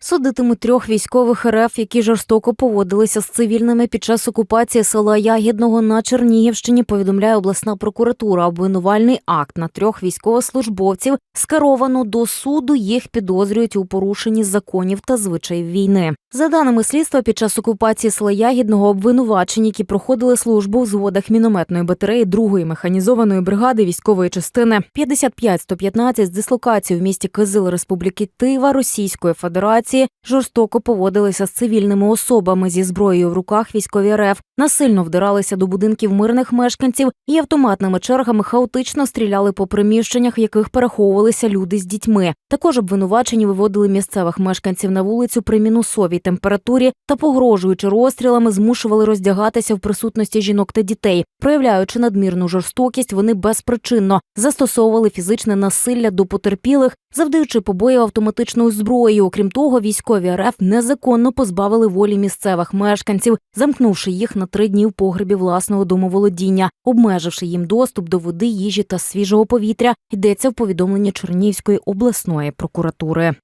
Судитимуть трьох військових РФ, які жорстоко поводилися з цивільними під час окупації села Ягідного на Чернігівщині. Повідомляє обласна прокуратура. Обвинувальний акт на трьох військовослужбовців скеровано до суду. Їх підозрюють у порушенні законів та звичаїв війни. За даними слідства, під час окупації села Ягідного обвинувачені, які проходили службу в зводах мінометної батареї другої механізованої бригади військової частини. 55-115 з дислокацією в місті Кизил Республіки Тива Російської Федерації жорстоко поводилися з цивільними особами зі зброєю в руках військові РФ, насильно вдиралися до будинків мирних мешканців і автоматними чергами хаотично стріляли по приміщеннях, в яких переховувалися люди з дітьми. Також обвинувачені виводили місцевих мешканців на вулицю при мінусовій температурі та, погрожуючи розстрілами, змушували роздягатися в присутності жінок та дітей. Проявляючи надмірну жорстокість, вони безпричинно застосовували фізичне насилля до потерпілих, завдаючи побоїв автоматичною зброєю. Окрім того, військові РФ незаконно позбавили волі місцевих мешканців, замкнувши їх на три дні в погребі власного домоволодіння, обмеживши їм доступ до води, їжі та свіжого повітря. Йдеться в повідомленні Чернігівської обласної прокуратури.